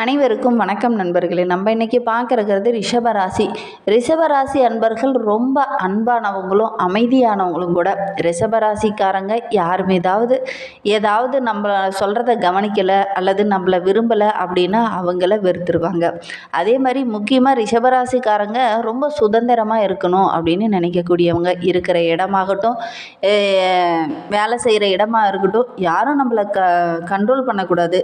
அனைவருக்கும் வணக்கம் நண்பர்களே. நம்ம இன்றைக்கி பார்க்கறது ரிஷபராசி. ரிஷபராசி அன்பர்கள் ரொம்ப அன்பானவங்களும் அமைதியானவங்களும் கூட. ரிஷபராசிக்காரங்க யாரும் ஏதாவது ஏதாவது நம்ம சொல்கிறத கவனிக்கலை அல்லது நம்மளை விரும்பலை அப்படின்னா அவங்கள வெறுத்துருவாங்க. அதே மாதிரி முக்கியமாக ரிஷபராசிக்காரங்க ரொம்ப சுதந்திரமாக இருக்கணும் அப்படின்னு நினைக்கக்கூடியவங்க இருக்கிற இடமாகட்டும் வேலை செய்கிற இடமா இருக்கட்டும் யாரும் நம்மளை க கண்ட்ரோல் பண்ணக்கூடாது.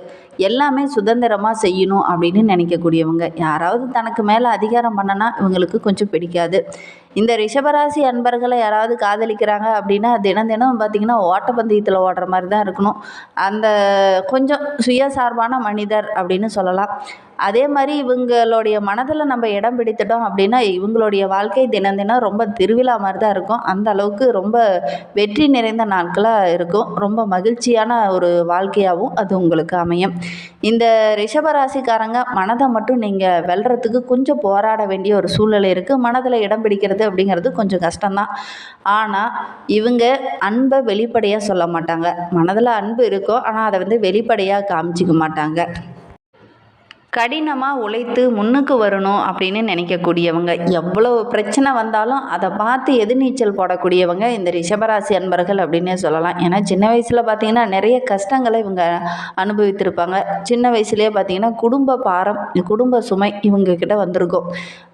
எல்லாமே சுதந்திரமாக செய்யும் செய்யணும் அப்படின்னு நினைக்கக்கூடியவங்க. யாராவது தனக்கு மேலே அதிகாரம் பண்ணனா இவங்களுக்கு கொஞ்சம் பிடிக்காது. இந்த ரிஷபராசி அன்பர்களை யாராவது காதலிக்கிறாங்க அப்படின்னா தினம் தினம் பார்த்திங்கன்னா ஓட்டப்பந்தயத்தில் ஓடுற மாதிரி தான் இருக்கணும். அந்த கொஞ்சம் சுயசார்பான மனிதர் அப்படின்னு சொல்லலாம். அதே மாதிரி இவங்களுடைய மனதில் நம்ம இடம் பிடித்துட்டோம் அப்படின்னா இவங்களுடைய வாழ்க்கை தினம் தினம் ரொம்ப திருவிழா மாதிரி தான் இருக்கும். அந்த அளவுக்கு ரொம்ப வெற்றி நிறைந்த நாட்களாக இருக்கும். ரொம்ப மகிழ்ச்சியான ஒரு வாழ்க்கையாகவும் அது உங்களுக்கு அமையும். இந்த ரிஷபராசிக்காரங்க மனதை மட்டும் நீங்கள் வெல்றதுக்கு கொஞ்சம் போராட வேண்டிய ஒரு சூழ்நிலை இருக்குது மனதில் இடம் பிடிக்கிறது அப்படிங்கிறது கொஞ்சம் கஷ்டம்தான். ஆனால் இவங்க அன்பை வெளிப்படையாக சொல்ல மாட்டாங்க. மனதில் அன்பு இருக்கும் ஆனால் அதை வந்து வெளிப்படையாக காமிச்சிக்க மாட்டாங்க. கடினமாக உழைத்து முன்னுக்கு வரணும் அப்படின்னு நினைக்கக்கூடியவங்க. எவ்வளோ பிரச்சனை வந்தாலும் அதை பார்த்து எதிர்நீச்சல் போடக்கூடியவங்க இந்த ரிஷபராசி அன்பர்கள் அப்படின்னே சொல்லலாம். ஏன்னா சின்ன வயசில் பார்த்தீங்கன்னா நிறைய கஷ்டங்களை இவங்க அனுபவித்திருப்பாங்க. சின்ன வயசுலேயே பார்த்தீங்கன்னா குடும்ப பாரம் குடும்ப சுமை இவங்க கிட்ட வந்திருக்கும்.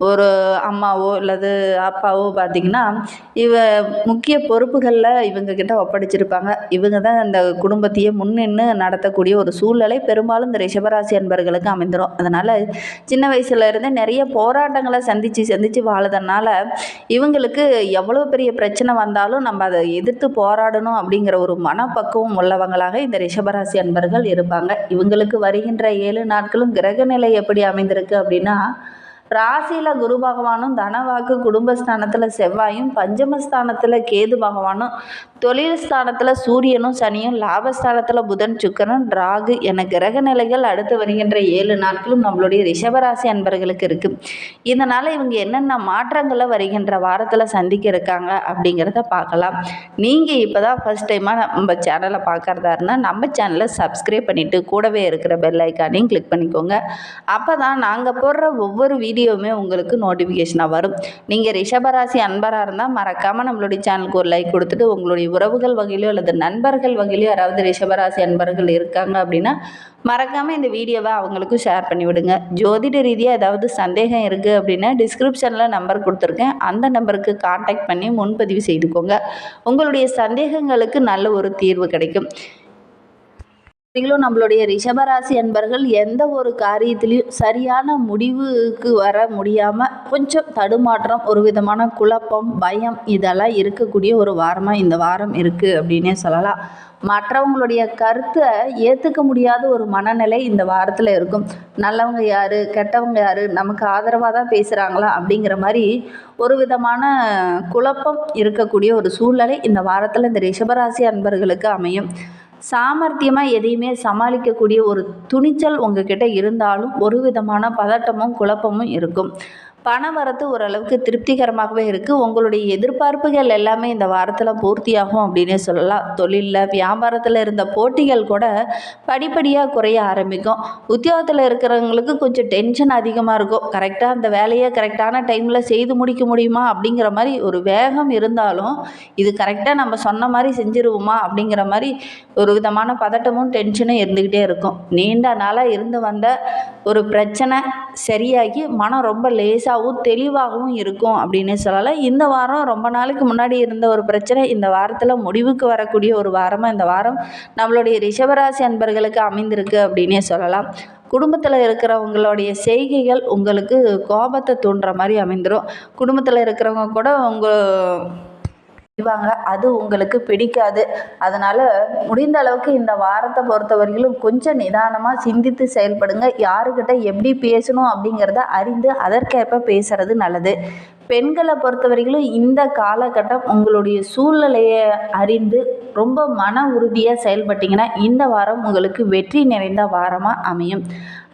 ஒரு அம்மாவோ அல்லது அப்பாவோ பார்த்தீங்கன்னா இவ முக்கிய பொறுப்புகளில் இவங்க கிட்ட ஒப்படைச்சிருப்பாங்க. இவங்க தான் இந்த குடும்பத்தையே முன்னின்று நடத்தக்கூடிய ஒரு சூழ்நிலை பெரும்பாலும் இந்த ரிஷபராசி அன்பர்களுக்கு அமைந்துடும் அதனால் சின்ன வயசுலேருந்தே நிறைய போராட்டங்களை சந்தித்து சந்தித்து வாழறதுனால இவங்களுக்கு எவ்வளோ பெரிய பிரச்சனை வந்தாலும் நம்ம அதை எதிர்த்து போராடணும் அப்படிங்கிற ஒரு மனப்பக்குவம் உள்ளவங்களாக இந்த ரிஷபராசி அன்பர்கள் இருப்பாங்க. இவங்களுக்கு வருகின்ற ஏழு நாட்களும் கிரகநிலை எப்படி அமைந்திருக்கு அப்படின்னா ராசியில் குரு பகவானும் தனவாக்கு குடும்பஸ்தானத்தில் செவ்வாயும் பஞ்சமஸ்தானத்தில் கேது பகவானும் தொழில் ஸ்தானத்தில் சூரியனும் சனியும் லாபஸ்தானத்தில் புதன் சுக்கரன் ராகு என கிரக நிலைகள் அடுத்து வருகின்ற ஏழு நாட்களும் நம்மளுடைய ரிஷபராசி அன்பர்களுக்கு இருக்குது இதனால் இவங்க என்னென்ன மாற்றங்களை வருகின்ற வாரத்தில் சந்திக்க இருக்காங்க அப்படிங்கிறத பார்க்கலாம். நீங்கள் இப்போ தான் ஃபஸ்ட் டைமாக நம்ம சேனலை பார்க்குறதா இருந்தால் நம்ம சேனலை சப்ஸ்கிரைப் பண்ணிவிட்டு கூடவே இருக்கிற பெல் ஐக்கானையும் கிளிக் பண்ணிக்கோங்க. அப்போ தான் நாங்கள் போடுற ஒவ்வொரு வீடியோவுமே உங்களுக்கு நோட்டிஃபிகேஷனாக வரும். நீங்கள் ரிஷபராசி அன்பராக இருந்தால் மறக்காமல் நம்மளுடைய சேனலுக்கு ஒரு லைக் கொடுத்துட்டு உங்களுடைய உறவுகள் வகையிலோ அல்லது நண்பர்கள் வகையிலோ யாராவது ரிஷபராசி அன்பர்கள் இருக்காங்க அப்படின்னா மறக்காமல் இந்த வீடியோவை அவங்களுக்கும் ஷேர் பண்ணி விடுங்க. ஜோதிட ரீதியாக ஏதாவது சந்தேகம் இருக்குது அப்படின்னா டிஸ்கிரிப்ஷனில் நம்பர் கொடுத்துருக்கேன். அந்த நம்பருக்கு காண்டாக்ட் பண்ணி முன்பதிவு செய்துக்கோங்க. உங்களுடைய சந்தேகங்களுக்கு நல்ல ஒரு தீர்வு கிடைக்கும். நீங்களும் நம்மளுடைய ரிஷபராசி அன்பர்கள் எந்த ஒரு காரியத்திலையும் சரியான முடிவுக்கு வர முடியாமல் கொஞ்சம் தடுமாற்றம் ஒரு விதமான குழப்பம் பயம் இதெல்லாம் இருக்கக்கூடிய ஒரு வாரமாக இந்த வாரம் இருக்குது அப்படின்னே சொல்லலாம். மற்றவங்களுடைய கருத்தை ஏற்றுக்க முடியாத ஒரு மனநிலை இந்த வாரத்தில் இருக்கும். நல்லவங்க யார் கெட்டவங்க யார் நமக்கு ஆதரவாக தான் பேசுகிறாங்களா அப்படிங்கிற மாதிரி ஒரு விதமான குழப்பம் இருக்கக்கூடிய ஒரு சூழ்நிலை இந்த வாரத்தில் இந்த ரிஷபராசி அன்பர்களுக்கு அமையும். சாமர்த்தியமாக எதையுமே சமாளிக்கக்கூடிய ஒரு துணிச்சல் உங்ககிட்ட இருந்தாலும் ஒரு விதமான பதட்டமும் குழப்பமும் இருக்கும். பண வரத்து ஓரளவுக்கு திருப்திகரமாகவே இருக்குது உங்களுடைய எதிர்பார்ப்புகள் எல்லாமே இந்த வாரத்தில் பூர்த்தியாகும் அப்படின்னே சொல்லலாம். தொழிலில் வியாபாரத்தில் இருந்த போட்டிகள் கூட படிப்படியாக குறைய ஆரம்பிக்கும். உத்தியோகத்தில் இருக்கிறவங்களுக்கு கொஞ்சம் டென்ஷன் அதிகமாக இருக்கும். கரெக்டாக அந்த வேலையை கரெக்டான டைமில் செய்து முடிக்க முடியுமா அப்படிங்கிற மாதிரி ஒரு வேகம் இருந்தாலும் இது கரெக்டாக நம்ம சொன்ன மாதிரி செஞ்சிருவோமா அப்படிங்கிற மாதிரி ஒரு விதமான பதட்டமும் டென்ஷனும் இருந்துக்கிட்டே இருக்கும். நீண்ட நாளாக இருந்து வந்த ஒரு பிரச்சனை சரியாகி மனம் ரொம்ப லேசாக பெருசாகவும் தெளிவாகவும் இருக்கும் அப்படின்னு சொல்லலாம். இந்த வாரம் ரொம்ப நாளைக்கு முன்னாடி இருந்த ஒரு பிரச்சனை. இந்த வாரத்தில் முடிவுக்கு வரக்கூடிய ஒரு வாரமாக இந்த வாரம் நம்மளுடைய ரிஷபராசி அன்பர்களுக்கு அமைந்திருக்கு அப்படின்னே சொல்லலாம். குடும்பத்தில் இருக்கிறவங்களுடைய செய்கைகள் உங்களுக்கு கோபத்தை தூண்டுற மாதிரி அமைந்துடும் குடும்பத்தில் இருக்கிறவங்க கூட உங்கள் செய்வாங்க. அது உங்களுக்கு பிடிக்காது. அதனால் முடிந்த அளவுக்கு இந்த வாரத்தை பொறுத்தவரையிலும் கொஞ்சம் நிதானமாக சிந்தித்து செயல்படுங்க. யாருக்கிட்ட எப்படி பேசணும் அப்படிங்கிறத அறிந்து அதற்கேற்ப பேசுறது நல்லது. பெண்களை பொறுத்தவரையிலும் இந்த காலகட்டம் உங்களுடைய சூழ்நிலையை அறிந்து ரொம்ப மன உறுதியாக செயல்பட்டிங்கன்னா இந்த வாரம் உங்களுக்கு வெற்றி நிறைந்த வாரமாக அமையும்.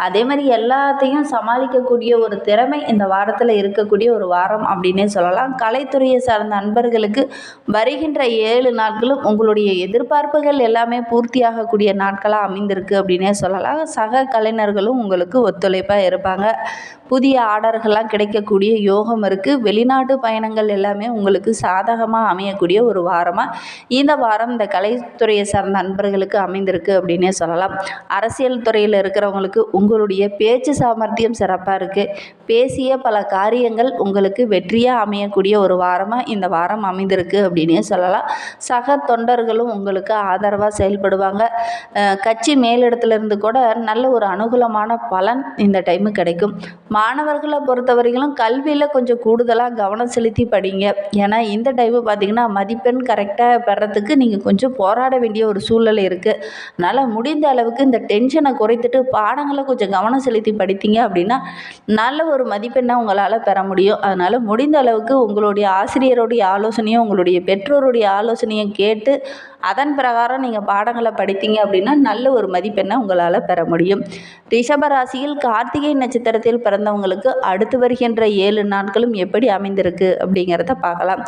அதே மாதிரி எல்லாத்தையும் சமாளிக்கக்கூடிய ஒரு திறமை இந்த வாரத்தில் இருக்கக்கூடிய ஒரு வாரம் அப்படின்னே சொல்லலாம். கலைத்துறையை சார்ந்த நண்பர்களுக்கு வருகின்ற ஏழு நாட்களும் உங்களுடைய எதிர்பார்ப்புகள் எல்லாமே பூர்த்தியாகக்கூடிய நாட்களாக அமைந்திருக்கு அப்படின்னே சொல்லலாம். சக கலைஞர்களும் உங்களுக்கு ஒத்துழைப்பாக இருப்பாங்க. புதிய ஆர்டர்கள்லாம் கிடைக்கக்கூடிய யோகம் இருக்குது வெளிநாட்டு பயணங்கள் எல்லாமே உங்களுக்கு சாதகமாக அமையக்கூடிய ஒரு வாரமாக இந்த வாரம் இந்த கலைத்துறையை சார்ந்த நண்பர்களுக்கு அமைந்திருக்கு அப்படின்னே சொல்லலாம். அரசியல் துறையில் இருக்கிறவங்களுக்கு உங்களுடைய பேச்சு சாமர்த்தியம் சிறப்பாக இருக்குது பேசிய பல காரியங்கள் உங்களுக்கு வெற்றியாக அமையக்கூடிய ஒரு வாரமாக இந்த வாரம் அமைந்திருக்கு அப்படின்னே சொல்லலாம். சக தொண்டர்களும் உங்களுக்கு ஆதரவாக செயல்படுவாங்க. கட்சி மேலிடத்துலேருந்து கூட நல்ல ஒரு அனுகூலமான பலன் இந்த டைமு கிடைக்கும். மாணவர்களை பொறுத்தவரைக்கும் கல்வியில் கொஞ்சம் கூடுதல் கூடுதலாக கவனம் செலுத்தி படிங்க. ஏன்னா இந்த டைமு பார்த்திங்கன்னா மதிப்பெண் கரெக்டாக பெறத்துக்கு நீங்கள் கொஞ்சம் போராட வேண்டிய ஒரு சூழ்நிலை இருக்குது அதனால் முடிந்த அளவுக்கு இந்த டென்ஷனை குறைத்துட்டு பாடங்களை கொஞ்சம் கவனம் செலுத்தி படித்தீங்க அப்படின்னா நல்ல ஒரு மதிப்பெண்ணை உங்களால் பெற முடியும். அதனால் முடிந்த அளவுக்கு உங்களுடைய ஆசிரியருடைய ஆலோசனையும் உங்களுடைய பெற்றோருடைய ஆலோசனையும் கேட்டு அதன் பிரகாரம் நீங்கள் பாடங்களை படித்தீங்க அப்படின்னா நல்ல ஒரு மதிப்பெண்ணை உங்களால் பெற முடியும். ரிஷபராசியில் கார்த்திகை நட்சத்திரத்தில் பிறந்தவங்களுக்கு அடுத்து வருகின்ற ஏழு நாட்களும் எப்படி அமைந்திருக்கு அப்படிங்கிறத பார்க்கலாம்.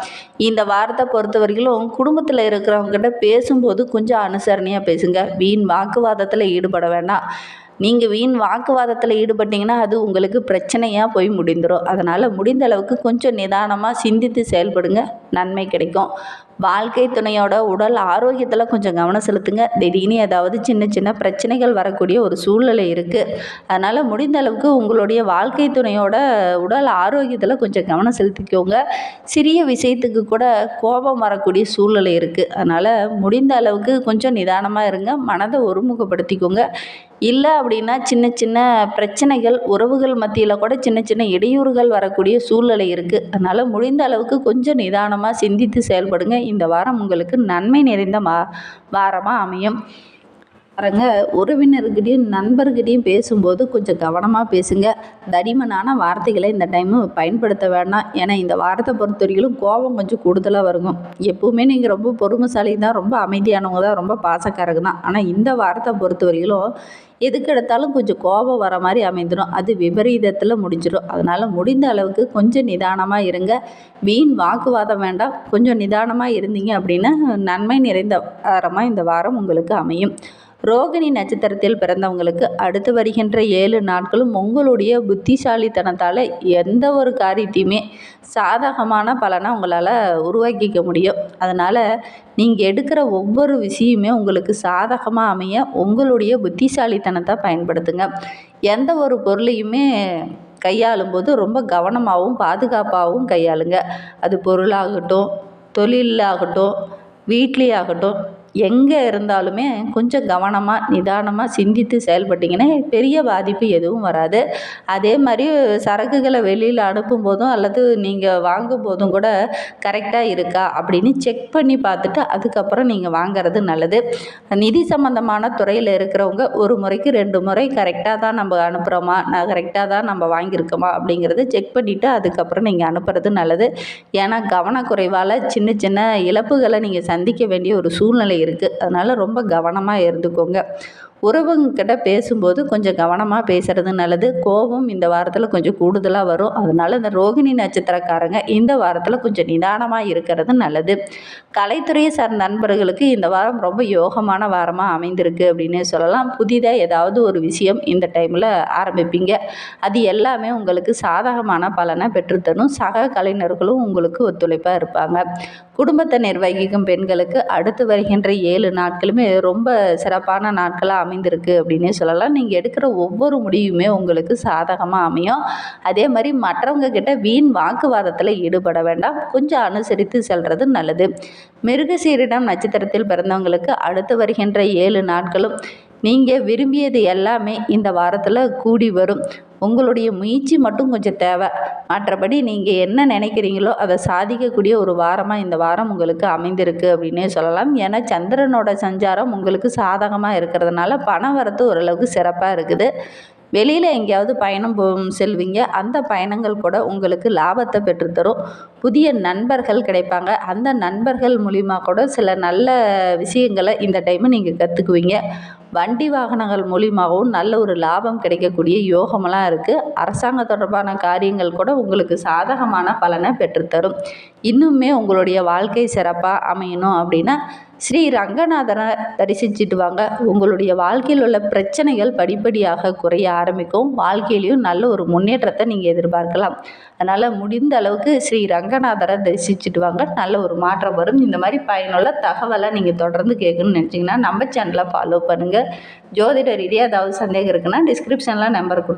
இந்த வாரத்தை பொறுத்தவரையிலும் குடும்பத்தில் இருக்கிறவங்ககிட்ட பேசும்போது கொஞ்சம் அனுசரணையாக பேசுங்க. வீண் வாக்குவாதத்தில் ஈடுபட வேண்டாம். நீங்கள் வீண் வாக்குவாதத்தில் ஈடுபட்டிங்கன்னா அது உங்களுக்கு பிரச்சனையாக போய் முடிந்துடும் அதனால் முடிந்த அளவுக்கு கொஞ்சம் நிதானமாக சிந்தித்து செயல்படுங்க. நன்மை கிடைக்கும். வாழ்க்கை துணையோட உடல் ஆரோக்கியத்தில் கொஞ்சம் கவனம் செலுத்துங்க. திடீர்னு ஏதாவது சின்ன சின்ன பிரச்சனைகள் வரக்கூடிய ஒரு சூழ்நிலை இருக்குது அதனால் முடிந்த அளவுக்கு உங்களுடைய வாழ்க்கை துணையோட உடல் ஆரோக்கியத்தில் கொஞ்சம் கவனம் செலுத்திக்கோங்க. சிறிய விஷயத்துக்கு கூட கோபம் வரக்கூடிய சூழ்நிலை இருக்குது அதனால் முடிந்த அளவுக்கு கொஞ்சம் நிதானமாக இருங்க. மனதை ஒருமுகப்படுத்திக்கோங்க. இல்லை அப்படின்னா சின்ன சின்ன பிரச்சனைகள் உறவுகள் மத்தியில் கூட சின்ன சின்ன இடையூறுகள் வரக்கூடிய சூழ்நிலை இருக்குது அதனால் முடிந்த அளவுக்கு கொஞ்சம் நிதானமாக சிந்தித்து செயல்படுங்க. இந்த வாரம் உங்களுக்கு நன்மை நிறைந்த மா வாரமாக அமையும். பாருங்க உறவினர்கிட்டையும் நண்பர்கிட்டையும் பேசும்போது கொஞ்சம் கவனமாக பேசுங்க. தடிமனான வார்த்தைகளை இந்த டைமு பயன்படுத்த வேண்டாம். ஏன்னா இந்த வாரத்தை பொறுத்த வரைக்கும் கோபம் கொஞ்சம் கூடுதலாக வருங்க. எப்பவுமே நீங்கள் ரொம்ப பொறுமைசாலி தான் ரொம்ப அமைதியானவங்க தான் ரொம்ப பாசக்காரங்க தான். ஆனால் இந்த வாரத்தை பொறுத்த வரைக்கும் எதுக்கு எடுத்தாலும் கொஞ்சம் கோபம் வர மாதிரி அமைந்துடும் அது விபரீதத்தில் முடிஞ்சிடும் அதனால் முடிந்த அளவுக்கு கொஞ்சம் நிதானமாக இருங்க. வீண் வாக்குவாதம் வேண்டாம். கொஞ்சம் நிதானமாக இருந்தீங்க அப்படின்னா நன்மை நிறைந்த வாரமாக இந்த வாரம் உங்களுக்கு அமையும். ரோகிணி நட்சத்திரத்தில் பிறந்தவங்களுக்கு அடுத்து வருகின்ற ஏழு நாட்களும் உங்களுடைய புத்திசாலித்தனத்தால் எந்த ஒரு காரியத்தையுமே சாதகமான பலனை உங்களால் உருவாக்கிக்க முடியும். அதனால் நீங்கள் எடுக்கிற ஒவ்வொரு விஷயமே உங்களுக்கு சாதகமாக அமைய உங்களுடைய புத்திசாலித்தனத்தை பயன்படுத்துங்க. எந்த ஒரு பொருளையுமே கையாளும் போது ரொம்ப கவனமாகவும் பாதுகாப்பாகவும் கையாளுங்க. அது பொருளாகட்டும் தொழிலாகட்டும் வீட்லேயாகட்டும் எங்கே இருந்தாலுமே கொஞ்சம் கவனமாக நிதானமாக சிந்தித்து செயல்பட்டிங்கன்னா பெரிய பாதிப்பு எதுவும் வராது. அதே மாதிரி சரக்குகளை வெளியில் அனுப்பும் போதும் அல்லது நீங்கள் வாங்கும் போதும் கூட கரெக்டாக இருக்கா அப்படின்னு செக் பண்ணி பார்த்துட்டு அதுக்கப்புறம் நீங்கள் வாங்கிறது நல்லது. நிதி சம்மந்தமான துறையில் இருக்கிறவங்க ஒரு முறைக்கு ரெண்டு முறை கரெக்டாக தான் நம்ம அனுப்புகிறோமா நான் கரெக்டாக தான் நம்ம வாங்கியிருக்கோமா அப்படிங்கிறத செக் பண்ணிவிட்டு அதுக்கப்புறம் நீங்கள் அனுப்புறது நல்லது. ஏன்னா கவனக்குறைவால் சின்ன சின்ன இழப்புகளை நீங்கள் சந்திக்க வேண்டிய ஒரு சூழ்நிலை இருக்குது அதனால் ரொம்ப கவனமாக இருந்துக்கோங்க. உறவுங்கிட்ட பேசும்போது கொஞ்சம் கவனமாக பேசுகிறது நல்லது. கோபம் இந்த வாரத்தில் கொஞ்சம் கூடுதலாக வரும். அதனால் இந்த ரோகிணி நட்சத்திரக்காரங்க இந்த வாரத்தில் கொஞ்சம் நிதானமாக இருக்கிறது நல்லது. கலைத்துறையை சார்ந்த நண்பர்களுக்கு இந்த வாரம் ரொம்ப யோகமான வாரமாக அமைந்திருக்கு அப்படின்னு சொல்லலாம். புதிதாக ஏதாவது ஒரு விஷயம் இந்த டைமில் ஆரம்பிப்பீங்க. அது எல்லாமே உங்களுக்கு சாதகமான பலனை பெற்றுத்தரும். சக கலைஞர்களும் உங்களுக்கு ஒத்துழைப்பாக இருப்பாங்க. குடும்பத்தை நிர்வகிக்கும் பெண்களுக்கு அடுத்து வருகின்ற ஏழு நாட்களுமே ரொம்ப சிறப்பான நாட்களாக அமைந்திருக்கு அப்படின்னே சொல்லலாம். நீங்கள் எடுக்கிற ஒவ்வொரு முடிவுமே உங்களுக்கு சாதகமாக அமையும். அதே மாதிரி மற்றவங்க கிட்ட வீண் வாக்குவாதத்தில் ஈடுபட வேண்டாம். கொஞ்சம் அனுசரித்து செல்வது நல்லது. மிருகசீரிடம் நட்சத்திரத்தில் பிறந்தவங்களுக்கு அடுத்து வருகின்ற ஏழு நாட்களும் நீங்கள் விரும்பியது எல்லாமே இந்த வாரத்தில் கூடி வரும். உங்களுடைய முயற்சி மட்டும் கொஞ்சம் தேவை. மற்றபடி நீங்கள் என்ன நினைக்கிறீங்களோ அதை சாதிக்கக்கூடிய ஒரு வாரமாக இந்த வாரம் உங்களுக்கு அமைந்திருக்கு அப்படின்னே சொல்லலாம். ஏன்னா சந்திரனோட சஞ்சாரம் உங்களுக்கு சாதகமாக இருக்கிறதுனால பண வரத்து ஓரளவுக்கு சிறப்பாக இருக்குது. வெளியில் எங்கேயாவது பயணம் போ செல்வீங்க. அந்த பயணங்கள் கூட உங்களுக்கு லாபத்தை பெற்றுத்தரும். புதிய நண்பர்கள் கிடைப்பாங்க. அந்த நண்பர்கள் மூலிமா கூட சில நல்ல விஷயங்களை இந்த டைமு நீங்கள் கற்றுக்குவீங்க வண்டி வாகனங்கள் மூலியமாகவும் நல்ல ஒரு லாபம் கிடைக்கக்கூடிய யோகமெல்லாம் இருக்குது அரசாங்க தொடர்பான காரியங்கள் கூட உங்களுக்கு சாதகமான பலனை பெற்றுத்தரும். இன்னுமே உங்களுடைய வாழ்க்கை சிறப்பாக அமையணும் அப்படின்னா ஸ்ரீ ரங்கநாதரை தரிசிச்சுட்டு வாங்க. உங்களுடைய வாழ்க்கையில் உள்ள பிரச்சனைகள் படிப்படியாக குறைய ஆரம்பிக்கும். வாழ்க்கையிலையும் நல்ல ஒரு முன்னேற்றத்தை நீங்கள் எதிர்பார்க்கலாம். அதனால் முடிந்த அளவுக்கு ஸ்ரீ ரங்கநாதரை தரிசிச்சுட்டு வாங்க. நல்ல ஒரு மாற்றம் வரும். இந்த மாதிரி பயனுள்ள தகவலை நீங்கள் தொடர்ந்து கேட்கணும்னு நினச்சிங்கன்னா நம்ம சேனலை ஃபாலோ பண்ணுங்கள் ஜோதிட ரீதியாக ஏதாவது சந்தேகம் இருக்குன்னா டிஸ்கிரிப்ஷனில் நம்பர் கொடுத்து